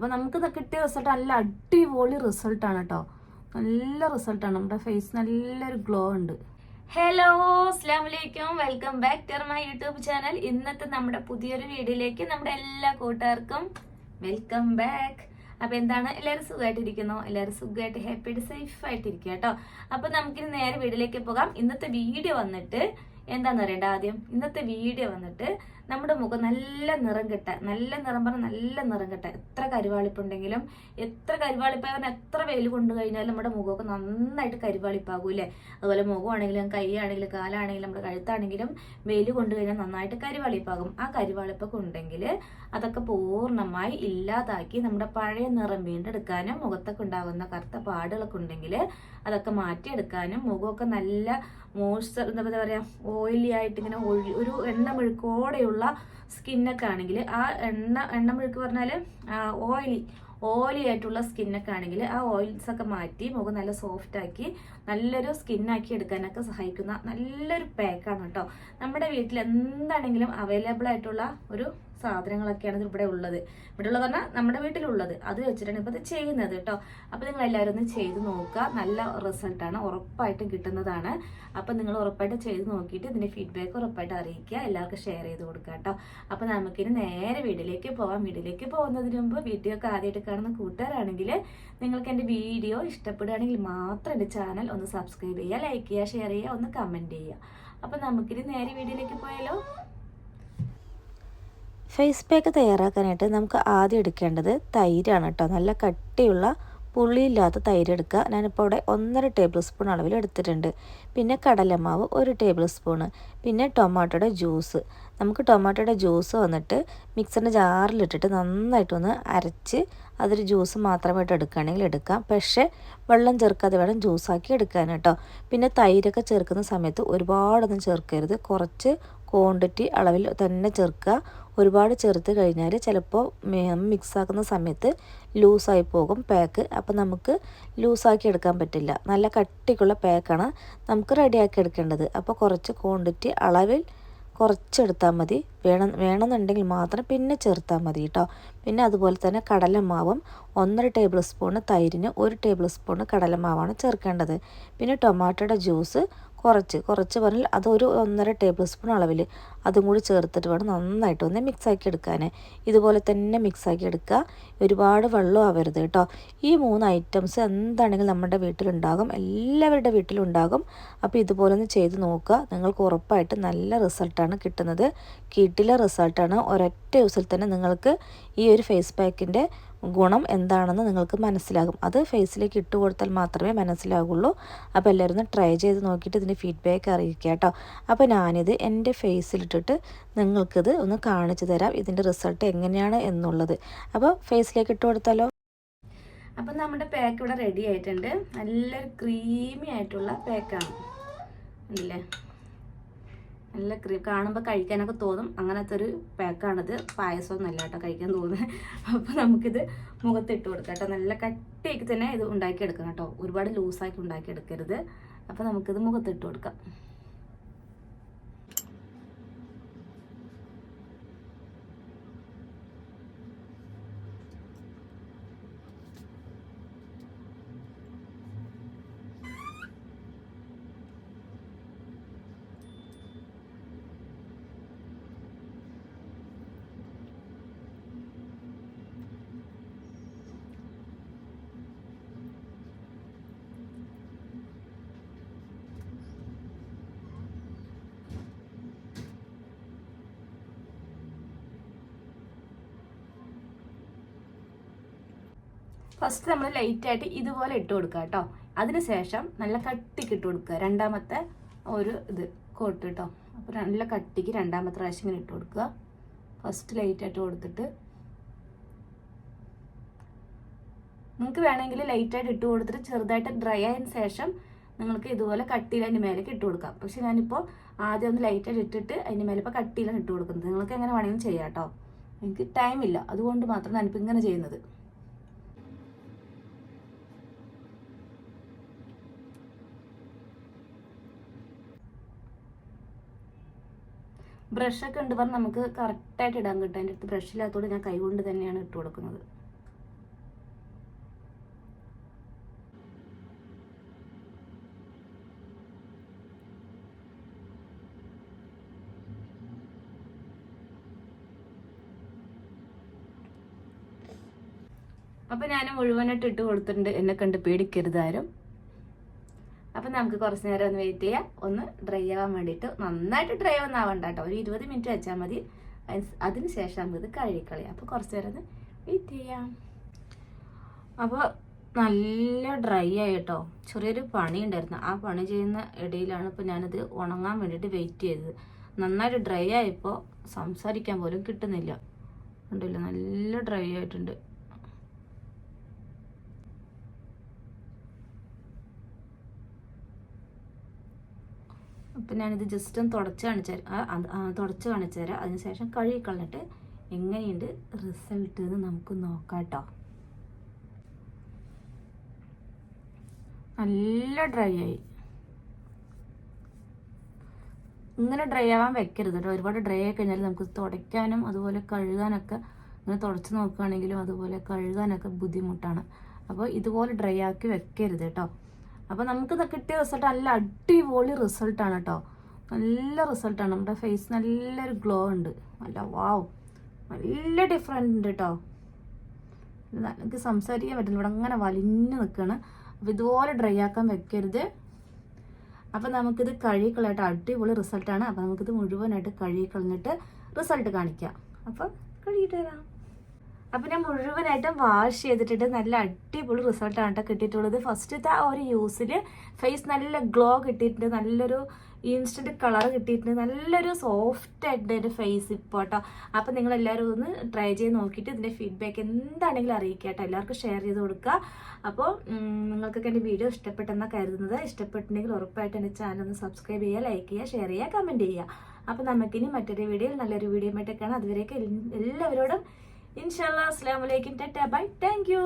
അപ്പോൾ നമുക്ക് കിട്ടിയ റിസൾട്ട് നല്ല അടിപൊളി റിസൾട്ടാണ് കേട്ടോ നല്ല റിസൾട്ടാണ് നമ്മുടെ ഫേസ് നല്ലൊരു ഗ്ലോ ഉണ്ട്. ഹലോ അസ്ലാം വലൈക്കും welcome back to my YouTube channel ഇന്നത്തെ നമ്മുടെ പുതിയൊരു വീഡിയോയിലേക്ക് നമ്മുടെ എല്ലാ കൂട്ടുകാർക്കും വെൽക്കം ബാക്ക് അപ്പൊ എന്താണ്? എല്ലാവരും സുഖമായിട്ടിരിക്കുന്നു എല്ലാവരും സുഖമായിട്ട് ഹാപ്പി ആയിട്ട് സേഫ് ആയിട്ടിരിക്കുക കേട്ടോ അപ്പൊ നമുക്കിനി നേരെ വീട്ടിലേക്ക് പോകാം. ഇന്നത്തെ വീഡിയോ വന്നിട്ട് എന്താന്ന് പറയണ്ട ആദ്യം? ഇന്നത്തെ വീഡിയോ വന്നിട്ട് നമ്മുടെ മുഖം നല്ല നിറം കിട്ട നല്ല നിറം പറഞ്ഞാൽ നല്ല നിറം കിട്ട. എത്ര കരുവാളിപ്പുണ്ടെങ്കിലും എത്ര കരുവാളിപ്പായവൻ എത്ര വെയിൽ കൊണ്ടു കഴിഞ്ഞാലും നമ്മുടെ മുഖമൊക്കെ നന്നായിട്ട് കരുവാളിപ്പാകൂലേ അതുപോലെ മുഖമാണെങ്കിലും കൈയാണെങ്കിലും കാലാണെങ്കിലും നമ്മുടെ കഴുത്താണെങ്കിലും വെയിൽ കൊണ്ടു കഴിഞ്ഞാൽ നന്നായിട്ട് കരുവാളിപ്പാകും. ആ കരുവാളിപ്പൊക്കെ ഉണ്ടെങ്കിൽ അതൊക്കെ പൂർണമായി ഇല്ലാതാക്കി നമ്മുടെ പഴയ നിറം വീണ്ടെടുക്കാനും മുഖത്തൊക്കെ ഉണ്ടാകുന്ന കറുത്ത പാടുകളൊക്കെ ഉണ്ടെങ്കിൽ അതൊക്കെ മാറ്റിയെടുക്കാനും മുഖമൊക്കെ നല്ല മോയ്സ്ചർ എന്താ പറയാ ഓയിലി ആയിട്ട് ഇങ്ങനെ ഒരു എണ്ണ മെഴുക്കോടെയുള്ള സ്കിന്നൊക്കെ ആണെങ്കിൽ ആ എണ്ണ എണ്ണ മുഴുക്ക് പറഞ്ഞാൽ ഓയിലി ഓയിലി ആയിട്ടുള്ള സ്കിന്നൊക്കെ ആണെങ്കിൽ ആ ഓയിൽസ് ഒക്കെ മാറ്റി മുഖം നല്ല സോഫ്റ്റ് ആക്കി നല്ലൊരു സ്കിന്നാക്കി എടുക്കാനൊക്കെ സഹായിക്കുന്ന നല്ലൊരു പാക്കാണ് കേട്ടോ നമ്മുടെ വീട്ടിൽ എന്താണെങ്കിലും അവൈലബിൾ ആയിട്ടുള്ള ഒരു സാധനങ്ങളൊക്കെയാണ് ഇവിടെ ഉള്ളത്. ഇവിടെ ഉള്ളത് പറഞ്ഞാൽ നമ്മുടെ വീട്ടിലുള്ളത്. അത് വെച്ചിട്ടാണ് ഇപ്പോൾ ഇത് ചെയ്യുന്നത് കേട്ടോ അപ്പോൾ നിങ്ങൾ എല്ലാവരും ഒന്ന് ചെയ്ത് നോക്കുക നല്ല റിസൾട്ടാണ്. ഉറപ്പായിട്ടും കിട്ടുന്നതാണ്. അപ്പോൾ നിങ്ങൾ ഉറപ്പായിട്ട് ചെയ്ത് നോക്കിയിട്ട് ഇതിന്റെ ഫീഡ്ബാക്ക് ഉറപ്പായിട്ട് അറിയിക്കുക. എല്ലാവർക്കും ഷെയർ ചെയ്ത് കൊടുക്കുക കേട്ടോ അപ്പോൾ നമുക്കിനി നേരെ വീട്ടിലേക്ക് പോകാം വീട്ടിലേക്ക് പോകുന്നതിന് മുമ്പ് വീഡിയോ ഒക്കെ ആദ്യമായിട്ട് കാണുന്ന കൂട്ടുകാരാണെങ്കിൽ നിങ്ങൾക്ക് എന്റെ വീഡിയോ ഇഷ്ടപ്പെടുകയാണെങ്കിൽ മാത്രം എന്റെ ചാനൽ ഒന്ന് സബ്സ്ക്രൈബ് ചെയ്യുക ലൈക്ക് ചെയ്യുക ഷെയർ ചെയ്യുക ഒന്ന് കമന്റ് ചെയ്യുക. അപ്പോൾ നമുക്കിനി നേരെ വീഡിയോയിലേക്ക് പോയാലോ? ഫേസ് പാക്ക് തയ്യാറാക്കാനായിട്ട് നമുക്ക് ആദ്യം എടുക്കേണ്ടത് തൈരാണ് കേട്ടോ. നല്ല കട്ടിയുള്ള പുള്ളിയില്ലാത്ത തൈര് എടുക്കുക. ഞാനിപ്പോൾ ഇവിടെ ഒന്നര ടേബിൾ സ്പൂൺ അളവിൽ എടുത്തിട്ടുണ്ട്. പിന്നെ കടലമാവ് ഒരു ടേബിൾ സ്പൂണ് പിന്നെ ടൊമാറ്റോയുടെ ജ്യൂസ് നമുക്ക് ടൊമാറ്റോയുടെ ജ്യൂസ് വന്നിട്ട് മിക്സറിന്റെ ജാറിലിട്ടിട്ട് നന്നായിട്ടൊന്ന് അരച്ച് അതൊരു ജ്യൂസ് മാത്രമായിട്ട് എടുക്കുകയാണെങ്കിൽ എടുക്കാം. പക്ഷേ വെള്ളം ചേർക്കാതെ വേണം ജ്യൂസാക്കി എടുക്കാൻ കേട്ടോ. പിന്നെ തൈരൊക്കെ ചേർക്കുന്ന സമയത്ത് ഒരുപാടൊന്നും ചേർക്കരുത്. കുറച്ച് ക്വാണ്ടിറ്റി അളവിൽ തന്നെ ചേർക്കുക. ഒരുപാട് ചേർത്ത് കഴിഞ്ഞാൽ ചിലപ്പോൾ മിക്സ് ആക്കുന്ന സമയത്ത് ലൂസായി പോകും പാക്ക്. അപ്പോൾ നമുക്ക് ലൂസാക്കി എടുക്കാൻ പറ്റില്ല. നല്ല കട്ടിക്കുള്ള പാക്കാണ് നമുക്ക് റെഡിയാക്കി എടുക്കേണ്ടത്. അപ്പോൾ കുറച്ച് ക്വാണ്ടിറ്റി അളവിൽ കുറച്ചെടുത്താൽ മതി. വേണം വേണമെന്നുണ്ടെങ്കിൽ മാത്രം പിന്നെ ചേർത്താൽ മതി കേട്ടോ പിന്നെ അതുപോലെ തന്നെ കടലമാവും. ഒന്നര ടേബിൾ സ്പൂണ് തൈരിന് ഒരു ടേബിൾ സ്പൂണ് കടലമാവാണ് ചേർക്കേണ്ടത്. പിന്നെ ടൊമാറ്റോയുടെ ജ്യൂസ് കുറച്ച് കുറച്ച് പറഞ്ഞാൽ അതൊരു ഒന്നര ടേബിൾ സ്പൂൺ അളവിൽ അതും കൂടി ചേർത്തിട്ട് വേണം നന്നായിട്ട് ഒന്ന് മിക്സാക്കി എടുക്കാൻ ഇതുപോലെ തന്നെ മിക്സാക്കി എടുക്കുക. ഒരുപാട് വെള്ളം ആവരുത് കേട്ടോ. ഈ മൂന്ന് ഐറ്റംസ് എന്താണെങ്കിലും നമ്മുടെ വീട്ടിലുണ്ടാകും. എല്ലാവരുടെ വീട്ടിലുണ്ടാകും അപ്പോൾ ഇതുപോലെ ഒന്ന് ചെയ്ത് നോക്കുക. നിങ്ങൾക്ക് ഉറപ്പായിട്ട് നല്ല റിസൾട്ടാണ് കിട്ടുന്നത്. കിട്ടിലെ റിസൾട്ടാണ് ഒരൊറ്റ ദിവസത്തിൽ തന്നെ നിങ്ങൾക്ക് ഈ ഒരു ഫേസ് പാക്കിന്റെ ഗുണം എന്താണെന്ന് നിങ്ങൾക്ക് മനസ്സിലാകും. അത് ഫേസിലേക്ക് ഇട്ട് കൊടുത്താൽ മാത്രമേ മനസ്സിലാകുള്ളൂ അപ്പോൾ എല്ലാവരും ഒന്ന് ട്രൈ ചെയ്ത് നോക്കിയിട്ട് ഇതിന്റെ ഫീഡ്ബാക്ക് അറിയിക്കുക കേട്ടോ. അപ്പോൾ ഞാനിത് എന്റെ ഫേസിലിട്ടിട്ട് നിങ്ങൾക്കിത് ഒന്ന് കാണിച്ചു തരാം ഇതിന്റെ റിസൾട്ട് എങ്ങനെയാണ് എന്നുള്ളത്. അപ്പോൾ ഫേസിലേക്ക് ഇട്ട് കൊടുത്താലോ? അപ്പം നമ്മുടെ പാക്ക് ഇവിടെ റെഡി ആയിട്ടുണ്ട്. നല്ല ക്രീമി ആയിട്ടുള്ള പാക്കാണ് അല്ലേ നല്ല ക്രീം കാണുമ്പോൾ കഴിക്കാനൊക്കെ തോന്നും. അങ്ങനത്തെ ഒരു പാക്കാണിത് പായസം നല്ല കേട്ടോ കഴിക്കാൻ തോന്നുന്നത്. അപ്പോൾ നമുക്കിത് മുഖത്തിട്ട് കൊടുക്കാം കേട്ടോ. നല്ല കട്ടിയാക്കി തന്നെ ഇത് ഉണ്ടാക്കിയെടുക്കണം കേട്ടോ. ഒരുപാട് ലൂസാക്കി ഉണ്ടാക്കിയെടുക്കരുത്. അപ്പോൾ നമുക്കിത് മുഖത്തിട്ട് കൊടുക്കാം. ഫസ്റ്റ് നമ്മൾ ലൈറ്റ് ആയിട്ട് ഇതുപോലെ ഇട്ട് കൊടുക്കുക കേട്ടോ അതിനുശേഷം നല്ല കട്ടിക്ക് ഇട്ട് കൊടുക്കുക. രണ്ടാമത്തെ ഒരു ഇത് കോട്ട് കേട്ടോ അപ്പോൾ നല്ല കട്ടിക്ക് രണ്ടാമത്തെ പ്രാവശ്യം ഇങ്ങനെ ഇട്ട് കൊടുക്കുക. ഫസ്റ്റ് ലൈറ്റായിട്ട് കൊടുത്തിട്ട് നിങ്ങൾക്ക് വേണമെങ്കിൽ ലൈറ്റായിട്ട് ഇട്ട് കൊടുത്തിട്ട് ചെറുതായിട്ട് ഡ്രൈ ആയതിനു ശേഷം നിങ്ങൾക്ക് ഇതുപോലെ കട്ടിയിൽ അതിന്റെ മേലേക്ക് ഇട്ട് കൊടുക്കാം. പക്ഷെ ഞാനിപ്പോൾ ആദ്യം ഒന്ന് ലൈറ്റായിട്ട് ഇട്ടിട്ട് അതിന്റെ മേലെ ഇപ്പോൾ കട്ടിയിലാണ് ഇട്ട് കൊടുക്കുന്നത്. നിങ്ങൾക്ക് എങ്ങനെ വേണമെങ്കിലും ചെയ്യാം കേട്ടോ എനിക്ക് ടൈമില്ല അതുകൊണ്ട് മാത്രം ഞാനിപ്പോൾ ഇങ്ങനെ ചെയ്യുന്നത്. ബ്രഷൊക്കെ ഉണ്ട് പറഞ്ഞാൽ നമുക്ക് കറക്റ്റായിട്ട് ഇടാൻ കിട്ടും. എന്റെ അടുത്ത് ബ്രഷ് ഇല്ലാത്തതുകൊണ്ട് ഞാൻ കൈകൊണ്ട് തന്നെയാണ് ഇട്ട് കൊടുക്കുന്നത്. അപ്പം ഞാൻ മുഴുവനായിട്ട് ഇട്ട് കൊടുത്തിട്ടുണ്ട്. എന്നെ കണ്ട് പേടിക്കരുതാരും. അപ്പൊ നമുക്ക് കുറച്ച് നേരം ഒന്ന് വെയിറ്റ് ചെയ്യാം. ഒന്ന് ഡ്രൈ ആവാൻ വേണ്ടിയിട്ട് നന്നായിട്ട് ഡ്രൈ ഒന്നും ആവണ്ട കേട്ടോ. ഒരു ഇരുപത് മിനിറ്റ് വെച്ചാൽ മതി. അതിന് ശേഷം നമുക്ക് ഇത് കഴുകിക്കളയാം. അപ്പോൾ കുറച്ച് നേരം ഒന്ന് വെയിറ്റ് ചെയ്യാം. അപ്പോൾ നല്ല ഡ്രൈ ആയി കേട്ടോ. ചെറിയൊരു പണി ഉണ്ടായിരുന്നു. ആ പണി ചെയ്യുന്ന ഇടയിലാണ് ഇപ്പോൾ ഞാനത് ഉണങ്ങാൻ വേണ്ടിയിട്ട് വെയിറ്റ് ചെയ്തത്. നന്നായിട്ട് ഡ്രൈ ആയപ്പോൾ സംസാരിക്കാൻ പോലും കിട്ടുന്നില്ല. ഉണ്ടല്ലോ നല്ല ഡ്രൈ ആയിട്ടുണ്ട്. അപ്പം ഞാനിത് ജസ്റ്റ് ഒന്ന് തുടച്ച് കാണിച്ചു തുടച്ച് കാണിച്ചു തരാം. അതിനുശേഷം കഴുകി കളഞ്ഞിട്ട് എങ്ങനെയുണ്ട് റിസൾട്ട് എന്ന് നമുക്ക് നോക്കാം കേട്ടോ നല്ല ഡ്രൈ ആയി. ഇങ്ങനെ ഡ്രൈ ആവാൻ വെക്കരുത് കേട്ടോ ഒരുപാട് ഡ്രൈ ആയി കഴിഞ്ഞാൽ നമുക്ക് തുടയ്ക്കാനും അതുപോലെ കഴുകാനൊക്കെ ഇങ്ങനെ തുടച്ച് നോക്കുകയാണെങ്കിലും അതുപോലെ കഴുകാനൊക്കെ ബുദ്ധിമുട്ടാണ്. അപ്പോൾ ഇതുപോലെ ഡ്രൈ ആക്കി വെക്കരുത് കേട്ടോ അപ്പോൾ നമുക്ക് കിട്ടിയ റിസൾട്ട് നല്ല അടിപൊളി റിസൾട്ടാണ് കേട്ടോ നല്ല റിസൾട്ടാണ് നമ്മുടെ ഫേസ് നല്ലൊരു ഗ്ലോ ഉണ്ട്. നല്ല വാവ് നല്ല ഡിഫറെന്റ് ഉണ്ട് കേട്ടോ എനിക്ക് സംസാരിക്കാൻ പറ്റില്ല ഇവിടെ അങ്ങനെ വലിഞ്ഞു നിൽക്കുകയാണ് അപ്പോൾ ഇതുപോലെ ഡ്രൈ ആക്കാൻ വെക്കരുത്. അപ്പോൾ നമുക്കിത് കഴുകിക്കളയായിട്ട് അടിപൊളി റിസൾട്ടാണ് അപ്പോൾ നമുക്കിത് മുഴുവനായിട്ട് കഴുകിക്കളഞ്ഞിട്ട് റിസൾട്ട് കാണിക്കാം. അപ്പോൾ കഴുകിയിട്ട് തരാം അപ്പോൾ ഞാൻ മുഴുവനായിട്ടും വാഷ് ചെയ്തിട്ടുണ്ട് നല്ല അടിപൊളി റിസൾട്ടാണ് കേട്ടോ കിട്ടിയിട്ടുള്ളത്. ഫസ്റ്റത്തെ ആ ഒരു യൂസിൽ ഫേസ് നല്ല ഗ്ലോ കിട്ടിയിട്ടുണ്ട്. നല്ലൊരു ഇൻസ്റ്റന്റ് കളർ കിട്ടിയിട്ടുണ്ട്. നല്ലൊരു സോഫ്റ്റ് ആയിട്ട് എന്റെ ഫേസ് ഇപ്പോൾ കേട്ടോ അപ്പോൾ നിങ്ങൾ എല്ലാവരും ഒന്ന് ട്രൈ ചെയ്ത് നോക്കിയിട്ട് ഇതിന്റെ ഫീഡ്ബാക്ക് എന്താണെങ്കിലും അറിയിക്കുക കേട്ടോ എല്ലാവർക്കും ഷെയർ ചെയ്ത് കൊടുക്കുക. അപ്പോൾ നിങ്ങൾക്കൊക്കെ എന്റെ വീഡിയോ ഇഷ്ടപ്പെട്ടെന്നാണ് കരുതുന്നത്. ഇഷ്ടപ്പെട്ടിട്ടുണ്ടെങ്കിൽ ഉറപ്പായിട്ട് എന്റെ ചാനൽ ഒന്ന് സബ്സ്ക്രൈബ് ചെയ്യുക ലൈക്ക് ചെയ്യുക ഷെയർ ചെയ്യുക കമന്റ് ചെയ്യുക. അപ്പോൾ നമുക്കിനി മറ്റൊരു വീഡിയോയിൽ നല്ലൊരു വീഡിയോ ആയിട്ട് കാണാം. അതുവരെയൊക്കെ എല്ലാവരോടും ഇൻഷാല്ലാ അസ്സാം വലൈക്കും ടാറ്റ ബൈ താങ്ക് യു.